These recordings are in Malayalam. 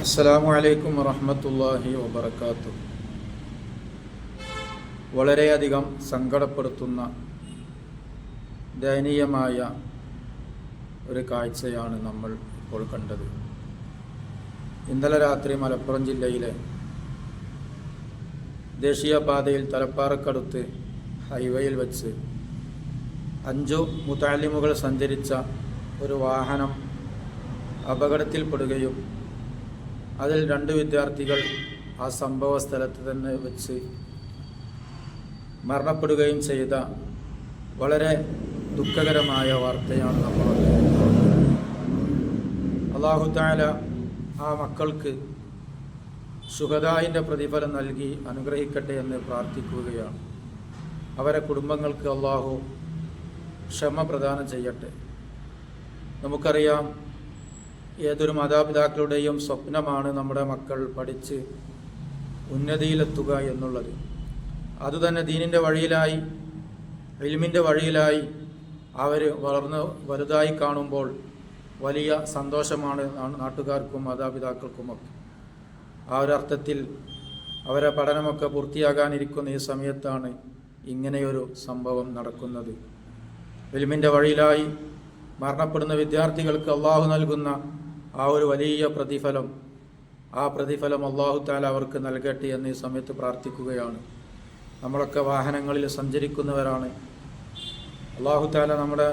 അസ്സലാമു അലൈക്കും വറഹമത്തല്ലാഹി വാത്തു വളരെയധികം സങ്കടപ്പെടുത്തുന്ന ദയനീയമായ ഒരു കാഴ്ചയാണ് നമ്മൾ ഇപ്പോൾ കണ്ടത്. ഇന്നലെ രാത്രി മലപ്പുറം ജില്ലയിലെ ദേശീയപാതയിൽ തലപ്പാറക്കടുത്ത് ഹൈവേയിൽ വെച്ച് അഞ്ചു മുത്താലിമുകൾ സഞ്ചരിച്ച ഒരു വാഹനം അപകടത്തിൽപ്പെടുകയും അതിൽ രണ്ട് വിദ്യാർത്ഥികൾ ആ സംഭവ സ്ഥലത്ത് തന്നെ വെച്ച് മരണപ്പെടുകയും ചെയ്ത വളരെ ദുഃഖകരമായ വാർത്തയാണ് നമ്മൾ അള്ളാഹുദാല ആ മക്കൾക്ക് സുഖദായിന്റെ പ്രതിഫലം നൽകി അനുഗ്രഹിക്കട്ടെ എന്ന് പ്രാർത്ഥിക്കുകയാണ്. അവരെ കുടുംബങ്ങൾക്ക് അള്ളാഹു ക്ഷമ പ്രദാനം ചെയ്യട്ടെ. നമുക്കറിയാം ഏതൊരു മാതാപിതാക്കളുടെയും സ്വപ്നമാണ് നമ്മുടെ മക്കൾ പഠിച്ച് ഉന്നതിയിലെത്തുക എന്നുള്ളത്. അതുതന്നെ ദീനിന്റെ വഴിയിലായി ഇൽമിന്റെ വഴിയിലായി അവർ വളർന്ന് വലുതായി കാണുമ്പോൾ വലിയ സന്തോഷമാണ് നാട്ടുകാർക്കും മാതാപിതാക്കൾക്കുമൊക്കെ ആ ഒരർത്ഥത്തിൽ അവരെ പഠനമൊക്കെ പൂർത്തിയാകാനിരിക്കുന്ന ഈ സമയത്താണ് ഇങ്ങനെയൊരു സംഭവം നടക്കുന്നത്. ഇൽമിന്റെ വഴിയിലായി മരണപ്പെടുന്ന വിദ്യാർത്ഥികൾക്ക് അള്ളാഹു നൽകുന്ന ആ ഒരു വലിയ പ്രതിഫലം ആ പ്രതിഫലം അള്ളാഹു താല അവർക്ക് നൽകട്ടെ എന്ന് ഈ സമയത്ത് പ്രാർത്ഥിക്കുകയാണ്. നമ്മളൊക്കെ വാഹനങ്ങളിൽ സഞ്ചരിക്കുന്നവരാണ്. അള്ളാഹു താല നമ്മുടെ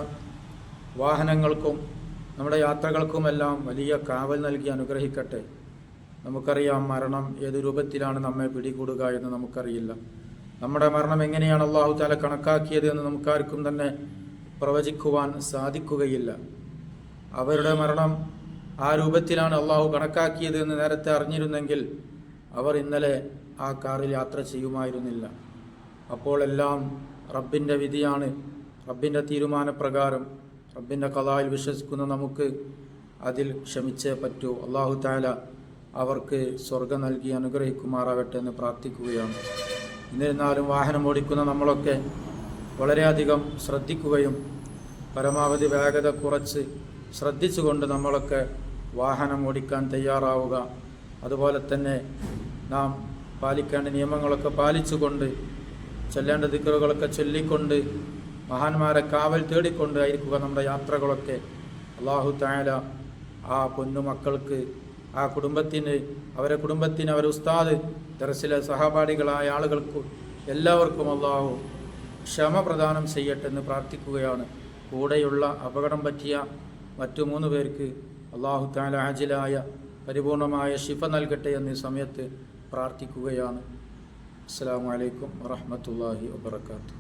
വാഹനങ്ങൾക്കും നമ്മുടെ യാത്രകൾക്കുമെല്ലാം വലിയ കാവൽ നൽകി അനുഗ്രഹിക്കട്ടെ. നമുക്കറിയാം മരണം ഏത് രൂപത്തിലാണ് നമ്മെ പിടികൂടുക എന്ന് നമുക്കറിയില്ല. നമ്മുടെ മരണം എങ്ങനെയാണ് അള്ളാഹു താല കണക്കാക്കിയത് എന്ന് നമുക്കാർക്കും തന്നെ പ്രവചിക്കുവാൻ സാധിക്കുകയില്ല. അവരുടെ മരണം ആ രൂപത്തിലാണ് അള്ളാഹു കണക്കാക്കിയത് എന്ന് നേരത്തെ അറിഞ്ഞിരുന്നെങ്കിൽ അവർ ഇന്നലെ ആ കാറിൽ യാത്ര ചെയ്യുമായിരുന്നില്ല. അപ്പോൾ എല്ലാം റബ്ബിന്റെ വിധിയാണ്. റബ്ബിന്റെ തീരുമാനപ്രകാരം റബ്ബിന്റെ കലായിൽ വിശ്വസിക്കുന്ന നമുക്ക് അതിൽ ക്ഷമിച്ചേ പറ്റൂ. അള്ളാഹു താല അവർക്ക് സ്വർഗം നൽകി അനുഗ്രഹിക്കുമാറാകട്ടെ എന്ന് പ്രാർത്ഥിക്കുകയാണ്. എന്നിരുന്നാലും വാഹനം ഓടിക്കുന്ന നമ്മളൊക്കെ വളരെയധികം ശ്രദ്ധിക്കുകയും പരമാവധി വേഗത കുറച്ച് ശ്രദ്ധിച്ചുകൊണ്ട് നമ്മളൊക്കെ വാഹനം ഓടിക്കാൻ തയ്യാറാവുക. അതുപോലെ തന്നെ നാം പാലിക്കേണ്ട നിയമങ്ങളൊക്കെ പാലിച്ചുകൊണ്ട് ചെല്ലേണ്ട ദിക്കറുകളൊക്കെ ചൊല്ലിക്കൊണ്ട് മഹാന്മാരെ കാവൽ തേടിക്കൊണ്ട് ആയിരിക്കുക നമ്മുടെ യാത്രകളൊക്കെ. അള്ളാഹു തായാല ആ പൊന്നു മക്കൾക്ക് ആ കുടുംബത്തിന് അവരെ കുടുംബത്തിന് അവരെ ഉസ്താദ് ദർസിലെ സഹപാഠികളായ ആളുകൾക്കും എല്ലാവർക്കും അള്ളാഹു ക്ഷമ പ്രദാനം ചെയ്യട്ടെ എന്ന് പ്രാർത്ഥിക്കുകയാണ്. കൂടെയുള്ള അപകടം പറ്റിയ മറ്റു മൂന്ന് പേർക്ക് അള്ളാഹു താല ആജിലായ പരിപൂർണമായ ശിഫ നൽകട്ടെ എന്നീ സമയത്ത് പ്രാർത്ഥിക്കുകയാണ്. അസ്സാം വലൈക്കും വറഹമത്തല്ലാഹി വാബർക്കാത്തു